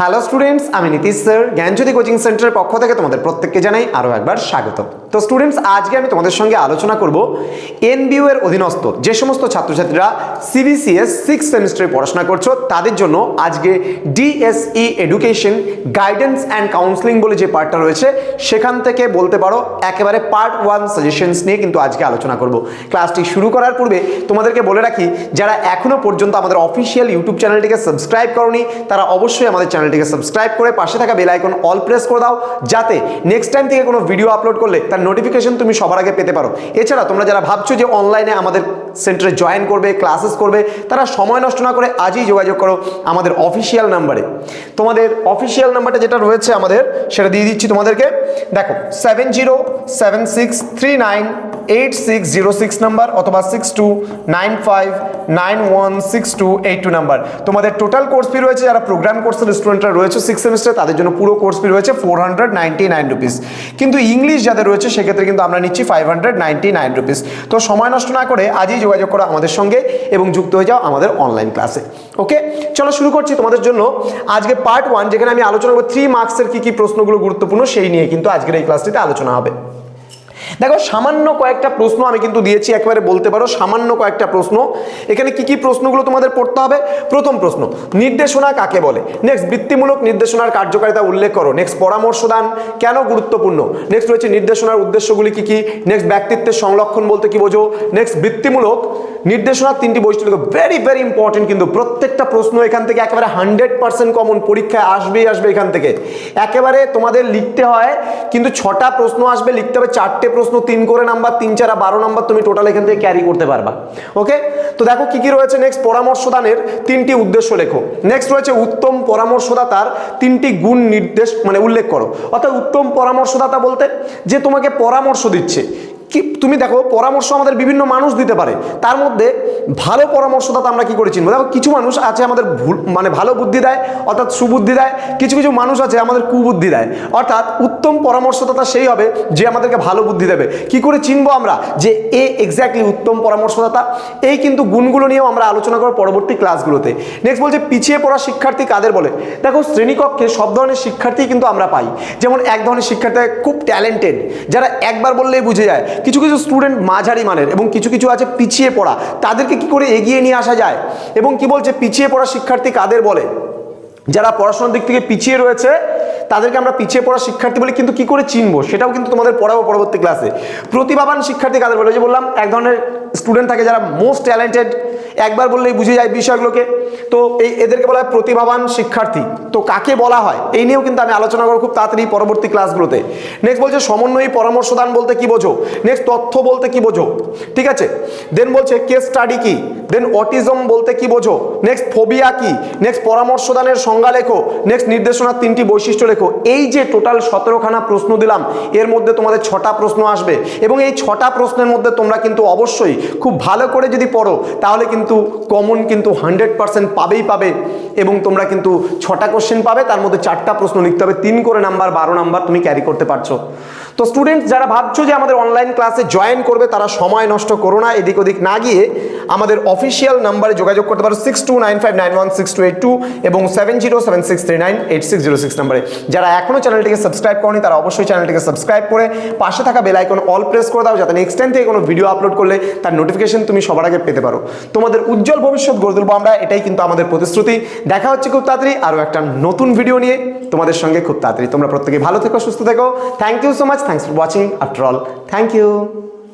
Hello students আমি Nitish sir জ্ঞানজ্যোতি coaching সেন্টারের পক্ষ থেকে তোমাদের প্রত্যেককে জানাই আরও একবার স্বাগত। তো স্টুডেন্টস আজকে আমি তোমাদের সঙ্গে আলোচনা করব এনবিইউ এর অধীনস্থ যে সমস্ত ছাত্রছাত্রীরা সিবিসিএস সিক্স সেমিস্টারে পড়াশোনা করছ, তাদের জন্য আজকে DSE education guidance and counselling বলে যে পার্টটা রয়েছে, সেখান থেকে বলতে পারো একেবারে পার্ট ওয়ান সাজেশনস নিয়ে কিন্তু আজকে আলোচনা করব। ক্লাসটি শুরু করার পূর্বে তোমাদেরকে বলে রাখি, যারা এখনও পর্যন্ত আমাদের অফিসিয়াল ইউটিউব চ্যানেলটিকে সাবস্ক্রাইব করনি, তারা অবশ্যই আমাদের চ্যানেলটিকে সাবস্ক্রাইব করে পাশে থাকা বেল আইকন অল প্রেস করে দাও, যাতে নেক্সট টাইম থেকে কোনো ভিডিও আপলোড করলে তার নোটিফিকেশন তুমি সবার আগে পেতে পারো। এছাড়া তোমরা যারা ভাবছ যে অনলাইনে আমাদের সেন্টারে জয়েন করবে ক্লাসেস করবে, তারা সময় নষ্ট না করে আজই যোগাযোগ করো আমাদের অফিসিয়াল নাম্বারে তোমাদের অফিসিয়াল নাম্বারটা যেটা রয়েছে আমাদের, সেটা দিয়ে দিচ্ছি তোমাদেরকে। দেখো seven zero seven six three nine eight six zero six number অথবা six two nine five nine one six two eight two number তোমাদের টোটাল কোর্স ফি রয়েছে, যারা প্রোগ্রাম কোর্সের স্টুডেন্টরা রয়েছে সিক্স সেমিস্টার তাদের জন্য পুরো কোর্স ফি রয়েছে four hundred ninety nine rupees কিন্তু ইংলিশ যাদের রয়েছে, সেক্ষেত্রে কিন্তু আমরা নিচ্ছি five hundred ninety nine rupees তো সময় নষ্ট না করে আজই যোগাযোগ করো আমাদের সঙ্গে এবং যুক্ত হয়ে যাও আমাদের অনলাইন ক্লাসে ওকে চলো শুরু করছি তোমাদের জন্য। আজকে পার্ট ওয়ান যেখানে আমি আলোচনা করব থ্রি মার্কসের কী কী প্রশ্নগুলো গুরুত্বপূর্ণ, সেই নিয়ে কিন্তু আজকের এই ক্লাসটিতে আলোচনা হবে। দেখো, সামান্য কয়েকটা প্রশ্ন আমি কিন্তু দিয়েছি, একেবারে বলতে পারো, সামান্য কয়েকটা প্রশ্ন। এখানে কি কি প্রশ্নগুলো তোমাদের পড়তে হবে? প্রথম প্রশ্ন, নির্দেশনা কাকে বলে? নেক্সট বৃত্তিমূলক নির্দেশনার কার্যকারিতা উল্লেখ করো। নেক্সট পরামর্শ দান কেন গুরুত্বপূর্ণ? নেক্সট রয়েছে নির্দেশনার উদ্দেশ্যগুলি কি কি? নেক্সট ব্যক্তিত্বের সংরক্ষণ বলতে কি বোঝো? নেক্সট বৃত্তিমূলক নির্দেশনার তিনটি বৈশিষ্ট্য ভেরি ভেরি ইম্পর্টেন্ট কিন্তু প্রত্যেকটা প্রশ্ন এখান থেকে একেবারে হান্ড্রেড পার্সেন্ট কমন পরীক্ষায় আসবেই আসবে এখান থেকে। একেবারে তোমাদের লিখতে হয়, কিন্তু ছটা প্রশ্ন আসবে, লিখতে হবে চারটে প্রশ্ন। তিন করে নাম্বার, তিন চারা বারো নাম্বার তুমি টোটাল এখান থেকে ক্যারি করতে পারবা। ওকে তো দেখো কি কি রয়েছে নেক্সট পরামর্শদানের তিনটি উদ্দেশ্য লেখো। নেক্সট রয়েছে উত্তম পরামর্শদাতার তিনটি গুণ নির্দেশ মানে উল্লেখ করো। অর্থাৎ উত্তম পরামর্শদাতা বলতে যে তোমাকে পরামর্শ দিচ্ছে। কি তুমি দেখো, পরামর্শ আমাদের বিভিন্ন মানুষ দিতে পারে। তার মধ্যে ভালো পরামর্শদাতা আমরা কি করে চিনবো? দেখো, কিছু মানুষ আছে আমাদের ভুল মানে ভালো বুদ্ধি দেয়, অর্থাৎ সুবুদ্ধি দেয়, কিছু কিছু মানুষ আছে আমাদের কুবুদ্ধি দেয়। অর্থাৎ উত্তম পরামর্শদাতা সেই হবে যে আমাদেরকে ভালো বুদ্ধি দেবে। কি করে চিনবো আমরা? যে এ এক্স্যাক্টলি উত্তম পরামর্শদাতা, এই কিন্তু গুণগুলো নিয়েও আমরা আলোচনা করব পরবর্তী ক্লাসগুলোতে। নেক্সট বলছে, পিছিয়ে পড়া শিক্ষার্থী কাদের বলে? দেখো, শ্রেণীকক্ষে সব ধরনের শিক্ষার্থী কিন্তু আমরা পাই। যেমন এক ধরনের শিক্ষার্থী খুব ট্যালেন্টেড যারা একবার বললেই বুঝে যায়। কিছু কিছু স্টুডেন্ট মাঝারি মানের এবং কিছু কিছু আছে পিছিয়ে পড়া, তাদেরকে কি করে এগিয়ে নিয়ে আসা যায়? এবং কি বলছে পিছিয়ে পড়া শিক্ষার্থী কাদের বলে? যারা পড়াশোনার দিক থেকে পিছিয়ে রয়েছে, তাদেরকে আমরা পিছিয়ে পড়া শিক্ষার্থী বলে কিন্তু কি করে চিনবো? সেটাও কিন্তু তোমাদের পড়াবো পরবর্তী ক্লাসে প্রতিভাবান শিক্ষার্থী কাদের বলে? যে বললাম, এক ধরনের স্টুডেন্ট থাকে যারা মোস্ট ট্যালেন্টেড একবার বললেই বুঝে যায় বিষয়গুলোকে। তো এই এদেরকে বলা হয় প্রতিভাবান শিক্ষার্থী। তো কাকে বলা হয়? এই নিয়েও কিন্তু আমি আলোচনা করব খুব তাড়াতাড়ি পরবর্তী ক্লাসগুলোতে। নেক্সট বলছে, সমন্বয়ী পরামর্শদান বলতে কি বোঝো? নেক্সট তথ্য বলতে কি বোঝো? ঠিক আছে? দেন বলছে কেস স্টাডি কি? দেন অটিজম বলতে কি বোঝো? নেক্সট ফোবিয়া কি? নেক্সট পরামর্শদানের সংজ্ঞা লেখো? নেক্সট নির্দেশনার তিনটি বৈশিষ্ট্য লেখো? এই যে টোটাল সতেরোখানা প্রশ্ন দিলাম, এর মধ্যে তোমাদের ছটা প্রশ্ন আসবে। এবং এই ছটা প্রশ্নের মধ্যে তোমরা কিন্তু অবশ্যই খুব ভালো করে যদি পড়ো, তাহলে কিন্তু কমন কিন্তু হান্ড্রেড পার্সেন্ট পাবেই পাবে এবং তোমরা কিন্তু ছটা কোশ্চেন পাবে, তার মধ্যে চারটা প্রশ্ন লিখতে হবে, তিন করে নাম্বার বারো নাম্বার তুমি ক্যারি করতে পারছ। তো স্টুডেন্ট যারা ভাবছ যে আমাদের অনলাইন ক্লাসে জয়েন করবে, তারা সময় নষ্ট করো না, এদিক ওদিক না গিয়ে আমাদের অফিসিয়াল নাম্বারে যোগাযোগ করতে পারো six two nine five nine one six two eight two এবং seven zero seven six three nine eight six zero six নাম্বারে যারা এখনও চ্যানেলটিকে সাবস্ক্রাইব করেনি, তারা অবশ্যই চ্যানেলটিকে সাবস্ক্রাইব করে পাশে থাকা বেল আইকন অল প্রেস করে দাও, যাতে নেক্সট টাইম থেকে কোনো ভিডিও আপলোড করলে তার নোটিফিকেশন তুমি সবার আগে পেতে পারো। তোমাদের উজ্জ্বল ভবিষ্যৎ গড়ে তুলবো আমরা, এটাই কিন্তু আমাদের প্রতিশ্রুতি। দেখা হচ্ছে খুব তাড়াতাড়ি আরও একটা নতুন ভিডিও নিয়ে তোমাদের সঙ্গে খুব তাড়াতাড়ি। তোমরা প্রত্যেকে ভালো থেকো, সুস্থ থেকো। Thank you so much thanks for watching after all thank you